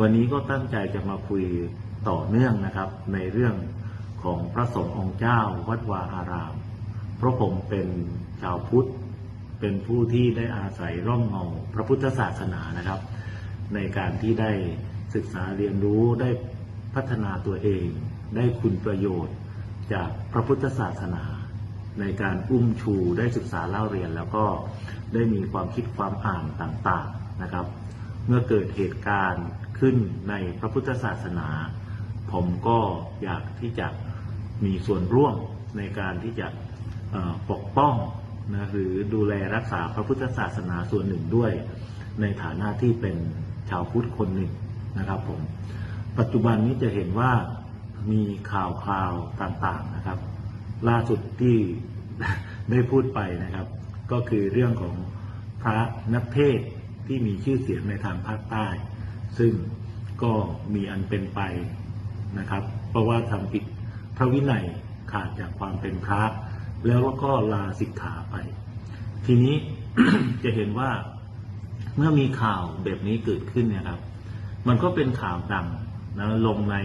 วันนี้ก็ตั้งใจจะมาคุยต่อเนื่องนะครับ ในเรื่องของพระสงฆ์องค์เจ้าวัดวาอาราม เพราะผมเป็นชาวพุทธ เป็นผู้ที่ได้อาศัยร่องเงาพระพุทธศาสนานะครับ ในการที่ได้ศึกษาเรียนรู้ได้พัฒนาตัวเอง ได้คุณประโยชน์ จากพระพุทธศาสนา ในการอุ้มชูได้ศึกษาเล่าเรียน แล้วก็ได้มีความคิดความอ่านต่างๆนะครับ เมื่อเกิดเหตุการณ์ ขึ้นในพระพุทธศาสนา ผมก็อยากที่จะมีส่วนร่วมในการที่จะปกป้องนะหรือดูแลรักษาพระพุทธศาสนาส่วนหนึ่งด้วย ในฐานะที่เป็นชาวพุทธคนหนึ่งนะครับผมปัจจุบันนี้จะเห็นว่ามีข่าวคราวต่างๆนะครับ ล่าสุดที่ได้พูดไปนะครับ ก็คือเรื่องของพระนักเทศที่มีชื่อเสียงในทางภาคใต้ ซึ่งก็มีอันเป็นไปนะครับ เพราะว่าทำผิดพระวินัยขาดจากความเป็นพระ แล้วก็ลาสิกขาไป ทีนี้จะเห็นว่าเมื่อมีข่าวแบบนี้เกิดขึ้นเนี่ยครับ มันก็เป็นข่าวดังนะลงใน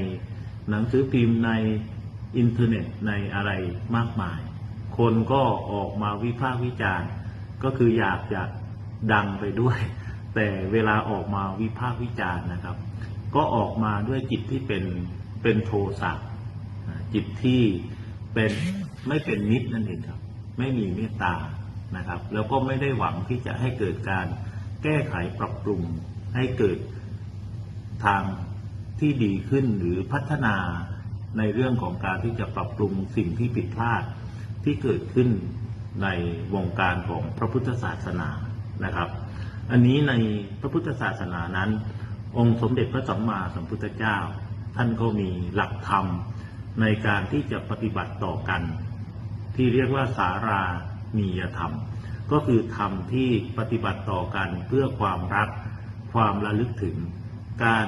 หนังสือพิมพ์ในอินเทอร์เน็ตในอะไรมากมาย คนก็ออกมาวิพากษ์วิจารณ์ ก็คืออยากจะดังไปด้วย แต่เวลาออกมาวิพากษ์วิจารณ์นะครับ ก็ออกมาด้วยจิตที่เป็นเป็นโทสะจิตที่เป็นไม่เป็นมิตรนั่นเองครับ ไม่มีเมตตานะครับ แล้วก็ไม่ได้หวังที่จะให้เกิดการแก้ไขปรับปรุงให้เกิดทางที่ดีขึ้นหรือพัฒนาในเรื่องของการที่จะปรับปรุงสิ่งที่ผิดพลาดที่เกิดขึ้นในวงการของพระพุทธศาสนานะครับ อันนี้ในพระพุทธศาสนานั้น องค์สมเด็จพระสัมมาสัมพุทธเจ้า ท่านก็มีหลักธรรมในการที่จะปฏิบัติต่อกัน ที่เรียกว่าสารานียธรรม ก็คือธรรมที่ปฏิบัติต่อกันเพื่อความรัก ความระลึกถึง การ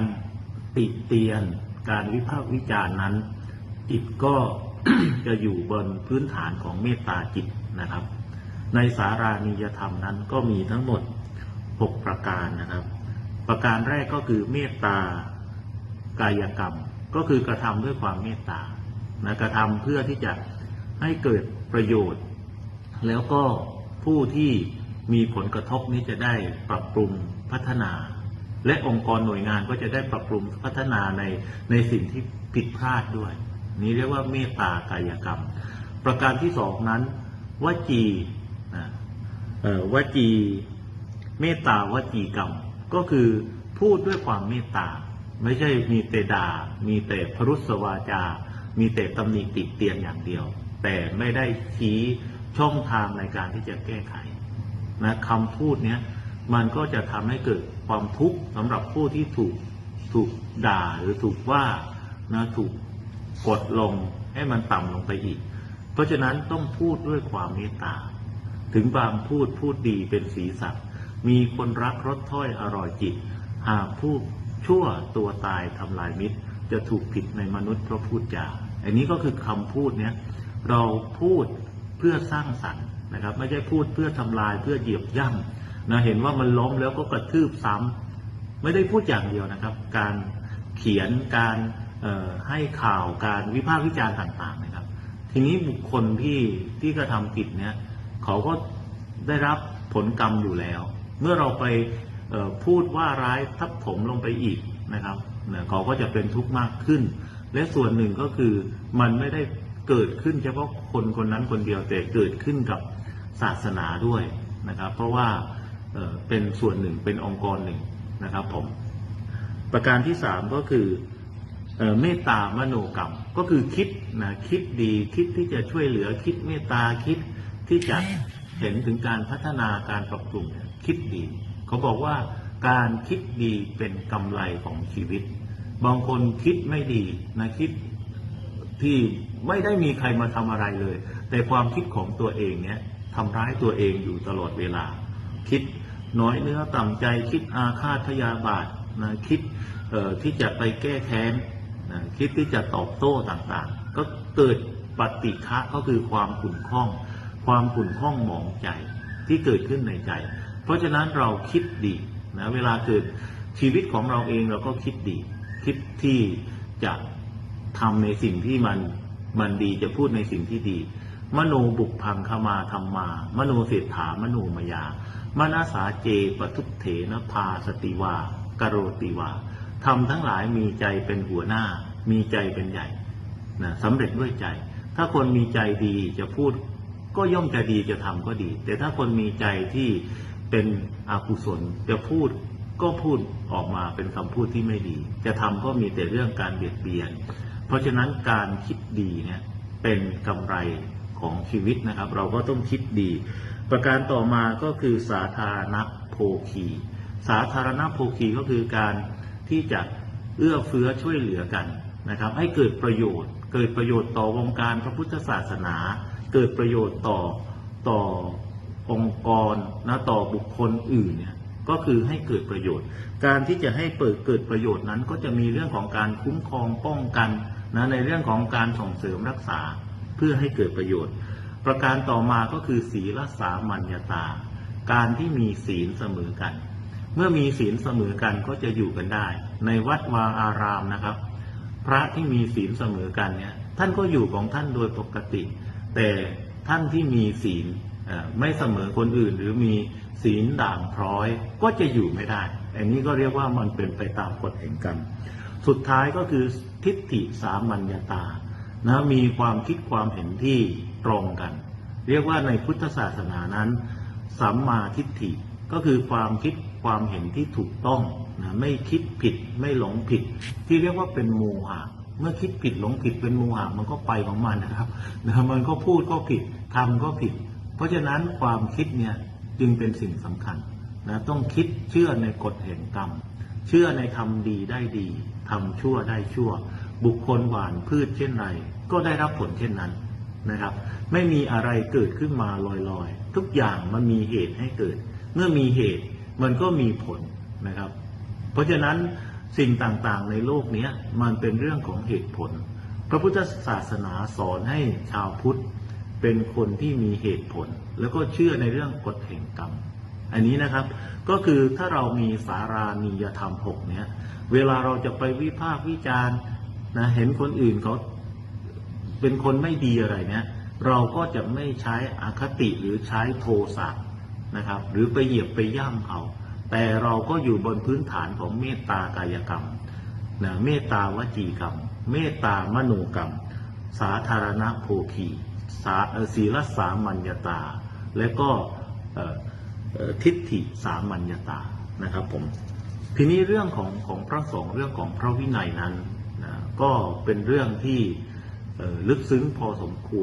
ติเตียน การวิพากษ์วิจารณ์นั้นจิตก็จะอยู่บนพื้นฐานของเมตตาจิตนะครับ ในสารานิยธรรมนั้นก็มีทั้งหมด 6 ประการนะครับ ประการแรกก็คือเมตตากายกรรม ก็คือกระทำด้วยความเมตตานะกระทำเพื่อที่จะให้เกิดประโยชน์ แล้วก็ผู้ที่มีผลกระทบนี้จะได้ปรับปรุงพัฒนา และองค์กรหน่วยงานก็จะได้ปรับปรุงพัฒนาในในสิ่งที่ผิดพลาดด้วย นี้เรียกว่าเมตตากายกรรม ประการที่สองนั้นวจีนะวจี เมตตาวจีกรรม ก็คือพูดด้วยความเมตตา ไม่ใช่มีแต่ด่ามีแต่พรุษวาจา มีแต่ตำหนิติเตียนอย่างเดียว แต่ไม่ได้ชี้ช่องทางในการที่จะแก้ไขนะคำพูดเนี้ยมันก็จะทำให้เกิดความทุกข์สำหรับผู้ที่ถูกถูกด่าหรือถูกว่านะถูกกดลงให้มันต่ำลงไปอีก เพราะฉะนั้นต้องพูดด้วยความเมตตา ถึงบางพูดพูดดีเป็นสีสัตว์ มีคนรักรสถ้อยอร่อยจิต หากพูดชั่วตัวตายทำลายมิตร จะถูกผิดในมนุษย์เพราะพูดจาอันนี้ก็คือคำพูดเนี้ยเราพูดเพื่อสร้างสรรค์นะครับ ไม่ใช่พูดเพื่อทำลายเพื่อเหยียบย่ำนะเห็นว่ามันล้มแล้วก็กระทืบซ้ำไม่ได้พูดอย่างเดียวนะครับ การเขียนการให้ข่าวการวิพากษ์วิจารณ์ต่างๆนะครับ ทีนี้บุคคลที่ที่กระทำผิดเนี่ยเขาก็ได้รับผลกรรมอยู่แล้ว เมื่อเราไปพูดว่าร้ายทับถมลงไปอีกนะครับเนี่ยเขาก็จะเป็นทุกข์มากขึ้น และส่วนหนึ่งก็คือมันไม่ได้เกิดขึ้นเฉพาะคนคนนั้นคนเดียวแต่เกิดขึ้นกับศาสนาด้วยนะครับ เพราะว่าเป็นส่วนหนึ่งเป็นองค์กรหนึ่งนะครับผมประการที่สามก็คือเอเมตตามโนกรรมก็คือคิดนะคิดดีคิดที่จะช่วยเหลือคิดเมตตาคิดที่จะเห็นถึงการพัฒนาการปรับปรุงเนี่ย คิดดี เขาบอกว่าการคิดดีเป็นกำไรของชีวิต บางคนคิดไม่ดีนะคิดที่ไม่ได้มีใครมาทำอะไรเลย แต่ความคิดของตัวเองเนี่ยทำร้ายตัวเองอยู่ตลอดเวลา คิดน้อยเนื้อต่ำใจคิดอาฆาตพยาบาทนะคิดที่จะไปแก้แค้นนะคิดที่จะตอบโต้ต่างๆ ก็เกิดปฏิฆะก็คือความขุ่นข้อง ความขุ่นข้องหมองใจที่เกิดขึ้นในใจ เพราะฉะนั้นเราคิดดีนะเวลาเกิดชีวิตของเราเองเราก็คิดดี คิดที่จะทำในสิ่งที่มันมันดีจะพูดในสิ่งที่ดี มโนบุกพังขมาธรรมา มโนเศรษฐามโนมยามนาสาเจปทุตเถนภาสติวากโรติวาทำทั้งหลายมีใจเป็นหัวหน้า มีใจเป็นใหญ่นะสำเร็จด้วยใจ ถ้าคนมีใจดีจะพูดก็ย่อมจะดีจะทำก็ดี แต่ถ้าคนมีใจที่ เป็นอกุศลจะพูดก็พูดออกมาเป็นคำพูดที่ไม่ดี จะทำก็มีแต่เรื่องการเบียดเบียน เพราะฉะนั้นการคิดดีเนี่ยเป็นกำไรของชีวิตนะครับ เราก็ต้องคิดดี ประการต่อมาก็คือสาธารณโภคี สาธารณโภคีก็คือการที่จะเอื้อเฟื้อช่วยเหลือกันนะครับ ให้เกิดประโยชน์ เกิดประโยชน์ต่อวงการพระพุทธศาสนา เกิดประโยชน์ต่อต่อ องค์กรนะต่อบุคคลอื่นเนี่ยก็คือให้เกิดประโยชน์ การที่จะให้เปิดเกิดประโยชน์นั้น ก็จะมีเรื่องของการคุ้มครองป้องกันนะในเรื่องของการส่งเสริมรักษาเพื่อให้เกิดประโยชน์ ประการต่อมาก็คือศีลสามัญญาตา การที่มีศีลเสมอกัน เมื่อมีศีลเสมอกันก็จะอยู่กันได้ ในวัดวาอารามนะครับ พระที่มีศีลเสมอกันเนี่ยท่านก็อยู่ของท่านโดยปกติ แต่ท่านที่มีศีล ไม่เสมอคนอื่นหรือมีศีลด่างพร้อยก็จะอยู่ไม่ได้ อันนี้ก็เรียกว่ามันเป็นไปตามกฎแห่งกรรม สุดท้ายก็คือทิฏฐิสามัญญาตานะมีความคิดความเห็นที่ตรงกัน เรียกว่าในพุทธศาสนานั้นสัมมาทิฏฐิก็คือความคิดความเห็นที่ถูกต้องนะไม่คิดผิดไม่หลงผิด ที่เรียกว่าเป็นโมหะเมื่อคิดผิดหลงผิดเป็นโมหะมันก็ไปของมันนะครับนะมันก็พูดก็ผิดทำก็ผิด เพราะฉะนั้นความคิดเนี่ยจึงเป็นสิ่งสำคัญนะต้องคิดเชื่อในกฎแห่งกรรม เชื่อในทำดีได้ดีทำชั่วได้ชั่ว บุคคลหวานพืชเช่นไร ก็ได้รับผลเช่นนั้นนะครับ ไม่มีอะไรเกิดขึ้นมาลอยๆ ทุกอย่างมันมีเหตุให้เกิด เมื่อมีเหตุมันก็มีผลนะครับ เพราะฉะนั้นสิ่งต่างๆในโลกนี้มันเป็นเรื่องของเหตุผล พระพุทธศาสนาสอนให้ชาวพุทธ เป็นคนที่มีเหตุผล แล้วก็เชื่อในเรื่องกฎแห่งกรรม อันนี้นะครับก็คือถ้าเรามีสารานิยธรรมหกเนี้ยเวลาเราจะไปวิพากษ์วิจารณ์นะเห็นคนอื่นเขาเป็นคนไม่ดีอะไรเนี้ยเราก็จะไม่ใช้อคติหรือใช้โทสะนะครับ หรือไปเหยียบไปย่ำเขาแต่เราก็อยู่บนพื้นฐานของเมตตากายกรรมนะเมตตาวจีกรรม เมตตามโนกรรม สาธารณโภคี สาศีลสามัญญาตา และก็ทิฏฐิสามัญญาตานะครับผมทีนี้เรื่องของของพระสงฆ์เรื่องของพระวินัยนั้นนะก็เป็นเรื่องที่ลึกซึ้งพอสมควร